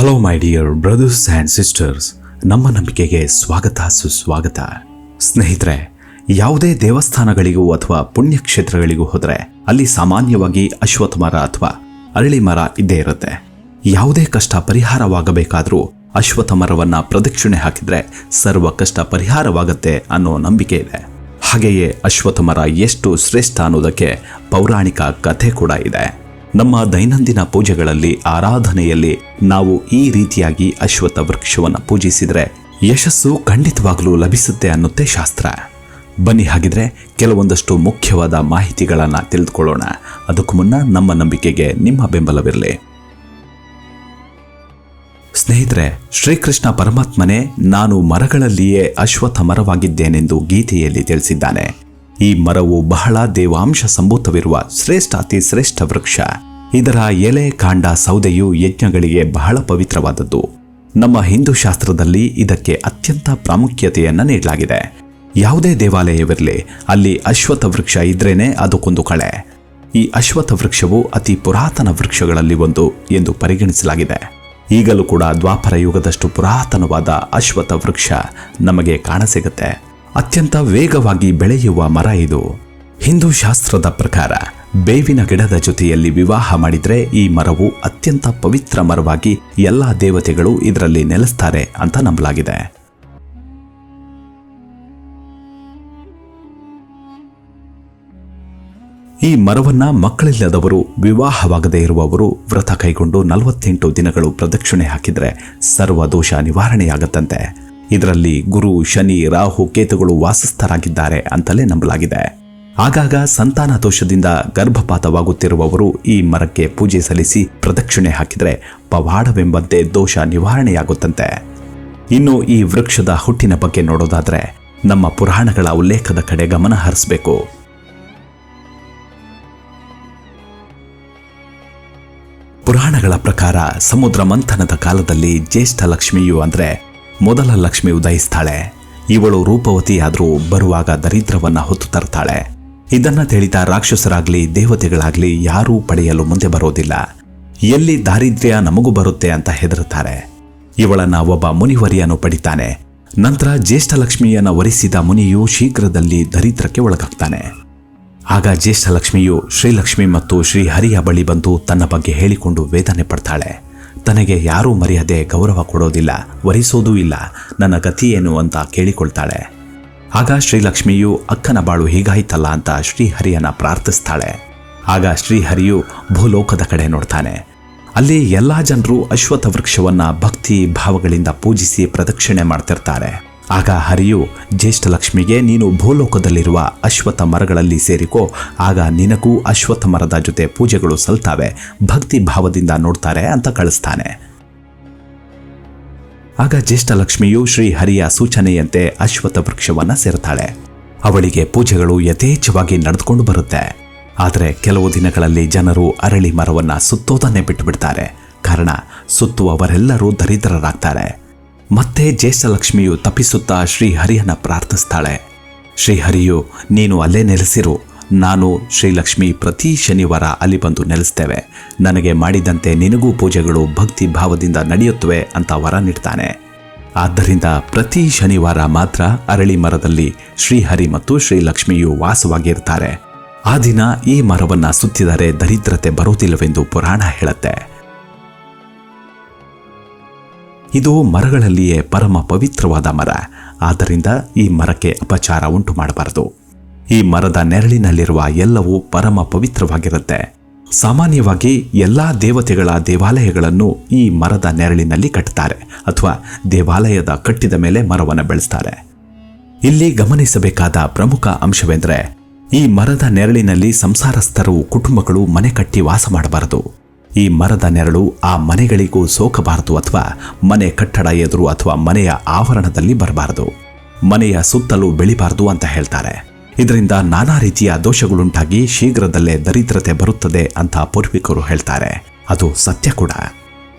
Hello my dear brothers and sisters ನಮ್ಮ ನಂಬಿಕೆಗೆ ಸ್ವಾಗತ, ಸುಸ್ವಾಗತ. ಸ್ನೇಹಿತರೆ, ಯಾವುದೇ ದೇವಸ್ಥಾನಗಳಿಗೂ ಅಥವಾ ಪುಣ್ಯಕ್ಷೇತ್ರಗಳಿಗೂ ಹೋದರೆ ಅಲ್ಲಿ ಸಾಮಾನ್ಯವಾಗಿ ಅಶ್ವತ್ಥ ಮರ ಅಥವಾ ಅರಳಿ ಮರ ಇದ್ದೇ ಇರುತ್ತೆ. ಯಾವುದೇ ಕಷ್ಟ ಪರಿಹಾರವಾಗಬೇಕಾದರೂ ಅಶ್ವತ್ಥ ಮರವನ್ನು ಪ್ರದಕ್ಷಿಣೆ ಹಾಕಿದರೆ ಸರ್ವ ಕಷ್ಟ ಪರಿಹಾರವಾಗತ್ತೆ ಅನ್ನೋ ನಂಬಿಕೆ ಇದೆ. ಹಾಗೆಯೇ ಅಶ್ವತ್ಥ ಮರ ಎಷ್ಟು ಶ್ರೇಷ್ಠ ಅನ್ನೋದಕ್ಕೆ ಪೌರಾಣಿಕ ಕಥೆ ಕೂಡ ಇದೆ. ನಮ್ಮ ದೈನಂದಿನ ಪೂಜೆಗಳಲ್ಲಿ, ಆರಾಧನೆಯಲ್ಲಿ ನಾವು ಈ ರೀತಿಯಾಗಿ ಅಶ್ವತ್ಥ ವೃಕ್ಷವನ್ನು ಪೂಜಿಸಿದರೆ ಯಶಸ್ಸು ಖಂಡಿತವಾಗಲೂ ಲಭಿಸುತ್ತೆ ಅನ್ನುತ್ತೆ ಶಾಸ್ತ್ರ. ಬನ್ನಿ ಹಾಗಿದ್ರೆ ಕೆಲವೊಂದಷ್ಟು ಮುಖ್ಯವಾದ ಮಾಹಿತಿಗಳನ್ನು ತಿಳಿದುಕೊಳ್ಳೋಣ. ಅದಕ್ಕೂ ಮುನ್ನ ನಮ್ಮ ನಂಬಿಕೆಗೆ ನಿಮ್ಮ ಬೆಂಬಲವಿರಲಿ. ಸ್ನೇಹಿತರೆ, ಶ್ರೀಕೃಷ್ಣ ಪರಮಾತ್ಮನೇ ನಾನು ಮರಗಳಲ್ಲಿಯೇ ಅಶ್ವತ್ಥ ಮರವಾಗಿದ್ದೇನೆಂದು ಗೀತೆಯಲ್ಲಿ ತಿಳಿಸಿದ್ದಾನೆ. ಈ ಮರವು ಬಹಳ ದೇವಾಂಶ ಸಂಭೂತವಿರುವ ಶ್ರೇಷ್ಠ, ಅತಿ ಶ್ರೇಷ್ಠ ವೃಕ್ಷ. ಇದರ ಎಲೆ, ಕಾಂಡ, ಸೌದೆಯು ಯಜ್ಞಗಳಿಗೆ ಬಹಳ ಪವಿತ್ರವಾದದ್ದು. ನಮ್ಮ ಹಿಂದೂ ಶಾಸ್ತ್ರದಲ್ಲಿ ಇದಕ್ಕೆ ಅತ್ಯಂತ ಪ್ರಾಮುಖ್ಯತೆಯನ್ನು ನೀಡಲಾಗಿದೆ. ಯಾವುದೇ ದೇವಾಲಯವಿರಲಿ, ಅಲ್ಲಿ ಅಶ್ವತ್ಥ ವೃಕ್ಷ ಇದ್ರೇನೆ ಅದಕ್ಕೊಂದು ಕಳೆ. ಈ ಅಶ್ವತ್ಥ ವೃಕ್ಷವು ಅತಿ ಪುರಾತನ ವೃಕ್ಷಗಳಲ್ಲಿ ಒಂದು ಎಂದು ಪರಿಗಣಿಸಲಾಗಿದೆ. ಈಗಲೂ ಕೂಡ ದ್ವಾಪರ ಯುಗದಷ್ಟು ಪುರಾತನವಾದ ಅಶ್ವತ್ಥ ವೃಕ್ಷ ನಮಗೆ ಕಾಣಸಿಗುತ್ತೆ. ಅತ್ಯಂತ ವೇಗವಾಗಿ ಬೆಳೆಯುವ ಮರ ಇದು. ಹಿಂದೂ ಶಾಸ್ತ್ರದ ಪ್ರಕಾರ, ಬೇವಿನ ಗಿಡದ ಜೊತೆಯಲ್ಲಿ ವಿವಾಹ ಮಾಡಿದರೆ ಈ ಮರವು ಅತ್ಯಂತ ಪವಿತ್ರ ಮರವಾಗಿ ಎಲ್ಲ ದೇವತೆಗಳು ಇದರಲ್ಲಿ ನೆಲೆಸ್ತಾರೆ ಅಂತ ನಂಬಲಾಗಿದೆ. ಈ ಮರವನ್ನ ಮಕ್ಕಳಿಲ್ಲದವರು, ವಿವಾಹವಾಗದೇ ಇರುವವರು ವ್ರತ ಕೈಗೊಂಡು ನಲವತ್ತೆಂಟು ದಿನಗಳು ಪ್ರದಕ್ಷಿಣೆ ಹಾಕಿದರೆ ಸರ್ವ ದೋಷ ನಿವಾರಣೆಯಾಗತ್ತಂತೆ. ಇದರಲ್ಲಿ ಗುರು, ಶನಿ, ರಾಹು, ಕೇತುಗಳು ವಾಸಸ್ಥರಾಗಿದ್ದಾರೆ ಅಂತಲೇ ನಂಬಲಾಗಿದೆ. ಆಗಾಗ ಸಂತಾನ ದೋಷದಿಂದ ಗರ್ಭಪಾತವಾಗುತ್ತಿರುವವರು ಈ ಮರಕ್ಕೆ ಪೂಜೆ ಸಲ್ಲಿಸಿ ಪ್ರದಕ್ಷಿಣೆ ಹಾಕಿದರೆ ಪವಾಡವೆಂಬಂತೆ ದೋಷ ನಿವಾರಣೆಯಾಗುತ್ತಂತೆ. ಇನ್ನು ಈ ವೃಕ್ಷದ ಹುಟ್ಟಿನ ಬಗ್ಗೆ ನೋಡೋದಾದರೆ ನಮ್ಮ ಪುರಾಣಗಳ ಉಲ್ಲೇಖದ ಕಡೆ ಗಮನ ಹರಿಸಬೇಕು. ಪುರಾಣಗಳ ಪ್ರಕಾರ ಸಮುದ್ರ ಮಂಥನದ ಕಾಲದಲ್ಲಿ ಜ್ಯೇಷ್ಠ ಲಕ್ಷ್ಮಿಯು ಅಂದ್ರೆ ಮೊದಲ ಲಕ್ಷ್ಮಿ ಉದಯಿಸ್ತಾಳೆ. ಇವಳು ರೂಪವತಿಯಾದರೂ ಬರುವಾಗ ದರಿದ್ರವನ್ನ ಹೊತ್ತು ತರ್ತಾಳೆ. ಇದನ್ನ ತಿಳಿದ ರಾಕ್ಷಸರಾಗ್ಲಿ, ದೇವತೆಗಳಾಗ್ಲಿ ಯಾರೂ ಪಡೆಯಲು ಮುಂದೆ ಬರೋದಿಲ್ಲ. ಎಲ್ಲಿ ದಾರಿದ್ರ್ಯ ನಮಗೂ ಬರುತ್ತೆ ಅಂತ ಹೆದರುತ್ತಾರೆ. ಇವಳನ್ನ ಒಬ್ಬ ಮುನಿವರಿಯನ್ನು ಪಡಿತಾನೆ. ನಂತರ ಜ್ಯೇಷ್ಠ ಲಕ್ಷ್ಮಿಯನ್ನ ವರಿಸಿದ ಮುನಿಯು ಶೀಘ್ರದಲ್ಲಿ ದರಿದ್ರಕ್ಕೆ ಒಳಗಾಗ್ತಾನೆ. ಆಗ ಜ್ಯೇಷ್ಠ ಲಕ್ಷ್ಮಿಯು ಶ್ರೀಲಕ್ಷ್ಮಿ ಮತ್ತು ಶ್ರೀಹರಿಯ ಬಳಿ ಬಂದು ತನ್ನ ಬಗ್ಗೆ ಹೇಳಿಕೊಂಡು ವೇದನೆ ಪಡ್ತಾಳೆ. ತನಗೆ ಯಾರೂ ಮರ್ಯಾದೆ ಗೌರವ ಕೊಡೋದಿಲ್ಲ, ವರಿಸೋದೂ ಇಲ್ಲ, ನನ್ನ ಗತಿಯೇನು ಅಂತ ಕೇಳಿಕೊಳ್ತಾಳೆ. ಆಗ ಶ್ರೀಲಕ್ಷ್ಮಿಯು, ಅಕ್ಕನ ಬಾಳು ಹೀಗಾಯ್ತಲ್ಲ ಅಂತ ಶ್ರೀಹರಿಯನ್ನ ಪ್ರಾರ್ಥಿಸ್ತಾಳೆ. ಆಗ ಶ್ರೀಹರಿಯು ಭೂಲೋಕದ ಕಡೆ ನೋಡ್ತಾನೆ. ಅಲ್ಲಿ ಎಲ್ಲಾ ಜನರು ಅಶ್ವತ್ಥ ವೃಕ್ಷವನ್ನ ಭಕ್ತಿ ಭಾವಗಳಿಂದ ಪೂಜಿಸಿ ಪ್ರದಕ್ಷಿಣೆ ಮಾಡ್ತಿರ್ತಾರೆ. ಆಗ ಹರಿಯು ಜ್ಯೇಷ್ಠಲಕ್ಷ್ಮಿಗೆ ನೀನು ಭೂಲೋಕದಲ್ಲಿರುವ ಅಶ್ವತ್ಥ ಮರಗಳಲ್ಲಿ ಸೇರಿಕೋ, ಆಗ ನಿನಗೂ ಅಶ್ವತ್ಥ ಮರದ ಜೊತೆ ಪೂಜೆಗಳು ಸಲ್ತಾವೆ, ಭಕ್ತಿ ಭಾವದಿಂದ ನೋಡ್ತಾರೆ ಅಂತ ಕಳಿಸ್ತಾನೆ. ಆಗ ಜ್ಯೇಷ್ಠಲಕ್ಷ್ಮಿಯು ಶ್ರೀ ಹರಿಯ ಸೂಚನೆಯಂತೆ ಅಶ್ವತ್ಥ ವೃಕ್ಷವನ್ನ ಸೇರ್ತಾಳೆ. ಅವಳಿಗೆ ಪೂಜೆಗಳು ಯಥೇಚ್ಛವಾಗಿ ನಡೆದುಕೊಂಡು ಬರುತ್ತೆ. ಆದರೆ ಕೆಲವು ದಿನಗಳಲ್ಲಿ ಜನರು ಅರಳಿ ಮರವನ್ನು ಸುತ್ತೋದನ್ನೇ ಬಿಟ್ಟುಬಿಡ್ತಾರೆ ಕಾರಣ, ಸುತ್ತುವವರೆಲ್ಲರೂ ದರಿದ್ರರಾಗ್ತಾರೆ. ಮತ್ತೆ ಜ್ಯೇಷ್ಠಲಕ್ಷ್ಮಿಯು ತಪ್ಪಿಸುತ್ತಾ ಶ್ರೀಹರಿಯನ್ನು ಪ್ರಾರ್ಥಿಸ್ತಾಳೆ. ಶ್ರೀಹರಿಯು, ನೀನು ಅಲ್ಲೇ ನೆಲೆಸಿರು. ನಾನು ಶ್ರೀಲಕ್ಷ್ಮಿ ಪ್ರತಿ ಶನಿವಾರ ಅಲ್ಲಿ ಬಂದು ನೆಲೆಸ್ತೇವೆ. ನನಗೆ ಮಾಡಿದಂತೆ ನಿನಗೂ ಪೂಜೆಗಳು ಭಕ್ತಿ ಭಾವದಿಂದ ನಡೆಯುತ್ತವೆ ಅಂತ ವರ ನೀಡ್ತಾನೆ. ಆದ್ದರಿಂದ ಪ್ರತಿ ಶನಿವಾರ ಮಾತ್ರ ಅರಳಿ ಮರದಲ್ಲಿ ಶ್ರೀಹರಿ ಮತ್ತು ಶ್ರೀಲಕ್ಷ್ಮಿಯು ವಾಸವಾಗಿರ್ತಾರೆ. ಆ ದಿನ ಈ ಮರವನ್ನು ಸುತ್ತಿದರೆ ದರಿದ್ರತೆ ಬರುವುದಿಲ್ಲವೆಂದು ಪುರಾಣ ಹೇಳುತ್ತೆ. ಇದು ಮರಗಳಲ್ಲಿಯೇ ಪರಮ ಪವಿತ್ರವಾದ ಮರ. ಆದ್ದರಿಂದ ಈ ಮರಕ್ಕೆ ಅಪಚಾರ ಉಂಟು ಮಾಡಬಾರದು. ಈ ಮರದ ನೆರಳಿನಲ್ಲಿರುವ ಎಲ್ಲವೂ ಪರಮ ಪವಿತ್ರವಾಗಿರುತ್ತೆ. ಸಾಮಾನ್ಯವಾಗಿ ಎಲ್ಲಾ ದೇವತೆಗಳ ದೇವಾಲಯಗಳನ್ನು ಈ ಮರದ ನೆರಳಿನಲ್ಲಿ ಕಟ್ಟುತ್ತಾರೆ ಅಥವಾ ದೇವಾಲಯದ ಕಟ್ಟಿದ ಮೇಲೆ ಮರವನ್ನು ಬೆಳೆಸ್ತಾರೆ. ಇಲ್ಲಿ ಗಮನಿಸಬೇಕಾದ ಪ್ರಮುಖ ಅಂಶವೆಂದರೆ ಈ ಮರದ ನೆರಳಿನಲ್ಲಿ ಸಂಸಾರಸ್ಥರು, ಕುಟುಂಬಗಳು, ಮನೆ ಕಟ್ಟಿ ವಾಸ ಮಾಡಬಾರದು. ಈ ಮರದ ನೆರಳು ಆ ಮನೆಗಳಿಗೂ ಸೋಕಬಾರದು ಅಥವಾ ಮನೆ ಕಟ್ಟಡ ಎದುರು ಅಥವಾ ಮನೆಯ ಆವರಣದಲ್ಲಿ ಬರಬಾರದು. ಮನೆಯ ಸುತ್ತಲೂ ಬೆಳಿಬಾರದು ಅಂತ ಹೇಳ್ತಾರೆ. ಇದರಿಂದ ನಾನಾ ರೀತಿಯ ದೋಷಗಳುಂಟಾಗಿ ಶೀಘ್ರದಲ್ಲೇ ದರಿದ್ರತೆ ಬರುತ್ತದೆ ಅಂತ ಪೂರ್ವಿಕರು ಹೇಳ್ತಾರೆ. ಅದು ಸತ್ಯ ಕೂಡ.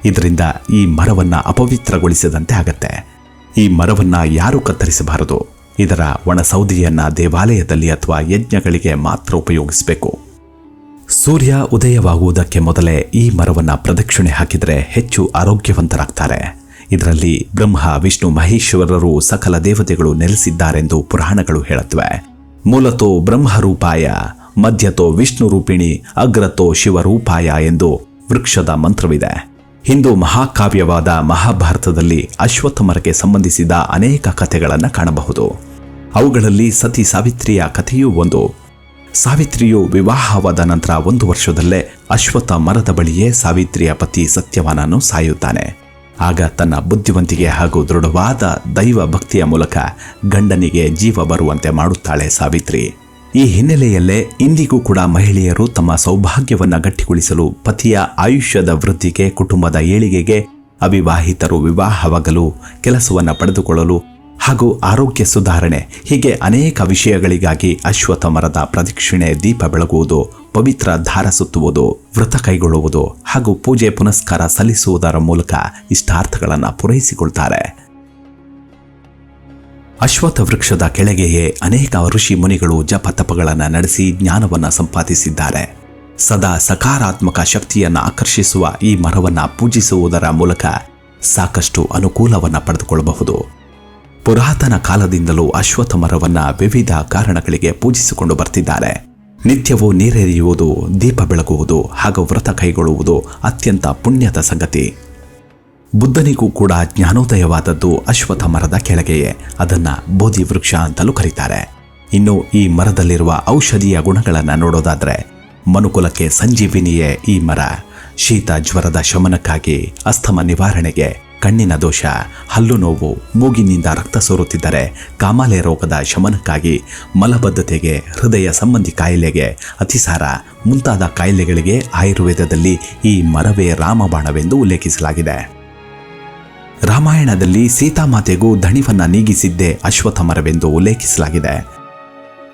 ಇದರಿಂದ ಈ ಮರವನ್ನ ಅಪವಿತ್ರಗೊಳಿಸಿದಂತೆ ಆಗತ್ತೆ. ಈ ಮರವನ್ನ ಯಾರು ಕತ್ತರಿಸಬಾರದು? ಇದರ ಒಣ ಸೌದೆಯನ್ನ ದೇವಾಲಯದಲ್ಲಿ ಅಥವಾ ಯಜ್ಞಗಳಿಗೆ ಮಾತ್ರ ಉಪಯೋಗಿಸಬೇಕು. ಸೂರ್ಯ ಉದಯವಾಗುವುದಕ್ಕೆ ಮೊದಲೇ ಈ ಮರವನ್ನು ಪ್ರದಕ್ಷಿಣೆ ಹಾಕಿದರೆ ಹೆಚ್ಚು ಆರೋಗ್ಯವಂತರಾಗ್ತಾರೆ. ಇದರಲ್ಲಿ ಬ್ರಹ್ಮ, ವಿಷ್ಣು, ಮಹೇಶ್ವರರು ಸಕಲ ದೇವತೆಗಳು ನೆಲೆಸಿದ್ದಾರೆಂದು ಪುರಾಣಗಳು ಹೇಳುತ್ತವೆ. ಮೂಲತೋ ಬ್ರಹ್ಮರೂಪಾಯ, ಮಧ್ಯತೋ ವಿಷ್ಣು ರೂಪಿಣಿ, ಅಗ್ರತೋ ಶಿವರೂಪಾಯ ಎಂದು ವೃಕ್ಷದ ಮಂತ್ರವಿದೆ. ಹಿಂದೂ ಮಹಾಕಾವ್ಯವಾದ ಮಹಾಭಾರತದಲ್ಲಿ ಅಶ್ವತ್ಥ ಮರಕ್ಕೆ ಸಂಬಂಧಿಸಿದ ಅನೇಕ ಕಥೆಗಳನ್ನು ಕಾಣಬಹುದು. ಅವುಗಳಲ್ಲಿ ಸತಿ ಸಾವಿತ್ರಿಯ ಕಥೆಯೂ ಒಂದು. ಸಾವಿತ್ರಿಯು ವಿವಾಹವಾದ ನಂತರ ಒಂದು ವರ್ಷದಲ್ಲೇ ಅಶ್ವತ್ಥ ಮರದ ಬಳಿಯೇ ಸಾವಿತ್ರಿಯ ಪತಿ ಸತ್ಯವಾನನು ಸಾಯುತ್ತಾನೆ. ಆಗ ತನ್ನ ಬುದ್ಧಿವಂತಿಕೆ ಹಾಗೂ ದೃಢವಾದ ದೈವ ಭಕ್ತಿಯ ಮೂಲಕ ಗಂಡನಿಗೆ ಜೀವ ಬರುವಂತೆ ಮಾಡುತ್ತಾಳೆ ಸಾವಿತ್ರಿ. ಈ ಹಿನ್ನೆಲೆಯಲ್ಲೇ ಇಂದಿಗೂ ಕೂಡ ಮಹಿಳೆಯರು ತಮ್ಮ ಸೌಭಾಗ್ಯವನ್ನು ಗಟ್ಟಿಗೊಳಿಸಲು ಪತಿಯ ಆಯುಷ್ಯದ ವೃದ್ಧಿಗೆ, ಕುಟುಂಬದ ಏಳಿಗೆಗೆ ಅವಿವಾಹಿತರು ವಿವಾಹವಾಗಲು, ಕೆಲಸವನ್ನು ಪಡೆದುಕೊಳ್ಳಲು ಹಾಗೂ ಆರೋಗ್ಯ ಸುಧಾರಣೆ, ಹೀಗೆ ಅನೇಕ ವಿಷಯಗಳಿಗಾಗಿ ಅಶ್ವತ್ಥ ಮರದ ಪ್ರದಕ್ಷಿಣೆ ದೀಪ ಬೆಳಗುವುದು, ಪವಿತ್ರ ಧಾರ ಸುತ್ತುವುದು, ವ್ರತ ಕೈಗೊಳ್ಳುವುದು ಹಾಗೂ ಪೂಜೆ ಪುನಸ್ಕಾರ ಸಲ್ಲಿಸುವುದರ ಮೂಲಕ ಇಷ್ಟಾರ್ಥಗಳನ್ನು ಪೂರೈಸಿಕೊಳ್ತಾರೆ. ಅಶ್ವತ್ಥ ವೃಕ್ಷದ ಕೆಳಗೆಯೇ ಅನೇಕ ಋಷಿ ಮುನಿಗಳು ಜಪ ತಪಗಳನ್ನು ನಡೆಸಿ ಜ್ಞಾನವನ್ನು ಸಂಪಾದಿಸಿದ್ದಾರೆ. ಸದಾ ಸಕಾರಾತ್ಮಕ ಶಕ್ತಿಯನ್ನು ಆಕರ್ಷಿಸುವ ಈ ಮರವನ್ನು ಪೂಜಿಸುವುದರ ಮೂಲಕ ಸಾಕಷ್ಟು ಅನುಕೂಲವನ್ನು ಪಡೆದುಕೊಳ್ಳಬಹುದು ಪುರಾತನ ಕಾಲದಿಂದಲೂ ಅಶ್ವತ್ಥ ಮರವನ್ನ ವಿವಿಧ ಕಾರಣಗಳಿಗೆ ಪೂಜಿಸಿಕೊಂಡು ಬರ್ತಿದ್ದಾರೆ. ನಿತ್ಯವೂ ನೀರೆರೆಯುವುದು, ದೀಪ ಬೆಳಗುವುದು ಹಾಗೂ ವ್ರತ ಕೈಗೊಳ್ಳುವುದು ಅತ್ಯಂತ ಪುಣ್ಯದ ಸಂಗತಿ. ಬುದ್ಧನಿಗೂ ಕೂಡ ಜ್ಞಾನೋದಯವಾದದ್ದು ಅಶ್ವತ್ಥ ಮರದ ಕೆಳಗೆಯೇ, ಅದನ್ನ ಬೋಧಿ ವೃಕ್ಷ ಅಂತಲೂ ಕರೀತಾರೆ. ಇನ್ನು ಈ ಮರದಲ್ಲಿರುವ ಔಷಧೀಯ ಗುಣಗಳನ್ನು ನೋಡೋದಾದ್ರೆ, ಮನುಕುಲಕ್ಕೆ ಸಂಜೀವಿನಿಯೇ ಈ ಮರ, ಶೀತ ಜ್ವರದ ಶಮನಕ್ಕಾಗಿ ಅಸ್ತಮ ನಿವಾರಣೆಗೆ ಕಣ್ಣಿನ ದೋಷ, ಹಲ್ಲು ನೋವು, ಮೂಗಿನಿಂದ ರಕ್ತ ಸೋರುತ್ತಿದ್ದರೆ ಕಾಮಾಲೆ ರೋಗದ ಶಮನಕ್ಕಾಗಿ ಮಲಬದ್ಧತೆಗೆ, ಹೃದಯ ಸಂಬಂಧಿ ಕಾಯಿಲೆಗೆ ಅತಿಸಾರ ಮುಂತಾದ ಕಾಯಿಲೆಗಳಿಗೆ ಆಯುರ್ವೇದದಲ್ಲಿ ಈ ಮರವೇ ರಾಮಬಾಣವೆಂದು ಉಲ್ಲೇಖಿಸಲಾಗಿದೆ. ರಾಮಾಯಣದಲ್ಲಿ ಸೀತಾಮಾತೆಗೂ ಧಣಿವನ್ನು ನೀಗಿಸಿದ್ದೇ ಅಶ್ವಥ ಮರವೆಂದು ಉಲ್ಲೇಖಿಸಲಾಗಿದೆ.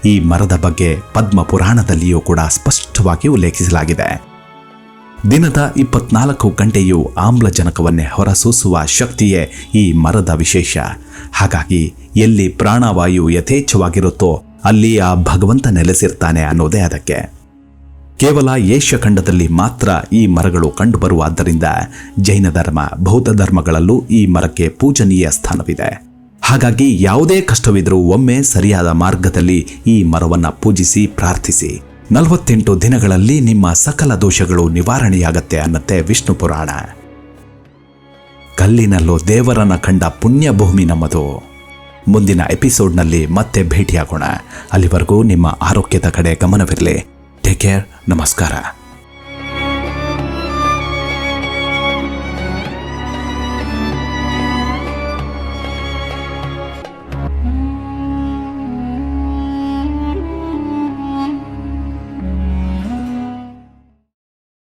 ಈ ಮರದ ಬಗ್ಗೆ ಪದ್ಮ ಪುರಾಣದಲ್ಲಿಯೂ ಕೂಡ ಸ್ಪಷ್ಟವಾಗಿ ಉಲ್ಲೇಖಿಸಲಾಗಿದೆ. ದಿನದ ಇಪ್ಪತ್ನಾಲ್ಕು ಗಂಟೆಯೂ ಆಮ್ಲಜನಕವನ್ನೇ ಹೊರಸೂಸುವ ಶಕ್ತಿಯೇ ಈ ಮರದ ವಿಶೇಷ. ಹಾಗಾಗಿ ಎಲ್ಲಿ ಪ್ರಾಣವಾಯು ಯಥೇಚ್ಛವಾಗಿರುತ್ತೋ ಅಲ್ಲಿ ಆ ಭಗವಂತ ನೆಲೆಸಿರ್ತಾನೆ ಅನ್ನೋದೇ ಅದಕ್ಕೆ. ಕೇವಲ ಏಷ್ಯಾ ಖಂಡದಲ್ಲಿ ಮಾತ್ರ ಈ ಮರಗಳು ಕಂಡುಬರುವಾದ್ದರಿಂದ ಜೈನ ಧರ್ಮ ಬೌದ್ಧ ಧರ್ಮಗಳಲ್ಲೂ ಈ ಮರಕ್ಕೆ ಪೂಜನೀಯ ಸ್ಥಾನವಿದೆ. ಹಾಗಾಗಿ ಯಾವುದೇ ಕಷ್ಟವಿದ್ರೂ ಒಮ್ಮೆ ಸರಿಯಾದ ಮಾರ್ಗದಲ್ಲಿ ಈ ಮರವನ್ನು ಪೂಜಿಸಿ ಪ್ರಾರ್ಥಿಸಿ. ನಲವತ್ತೆಂಟು ದಿನಗಳಲ್ಲಿ ನಿಮ್ಮ ಸಕಲ ದೋಷಗಳು ನಿವಾರಣೆಯಾಗತ್ತೆ ಅನ್ನತ್ತೆ ವಿಷ್ಣು ಪುರಾಣ. ಕಲ್ಲಿನಲ್ಲೂ ದೇವರನ್ನ ಕಂಡ ಪುಣ್ಯ ಭೂಮಿ ನಮ್ಮದು. ಮುಂದಿನ ಎಪಿಸೋಡ್ನಲ್ಲಿ ಮತ್ತೆ ಭೇಟಿಯಾಗೋಣ. ಅಲ್ಲಿವರೆಗೂ ನಿಮ್ಮ ಆರೋಗ್ಯದ ಕಡೆ ಗಮನವಿರಲಿ. ಟೇಕ್ ಕೇರ್ ನಮಸ್ಕಾರ.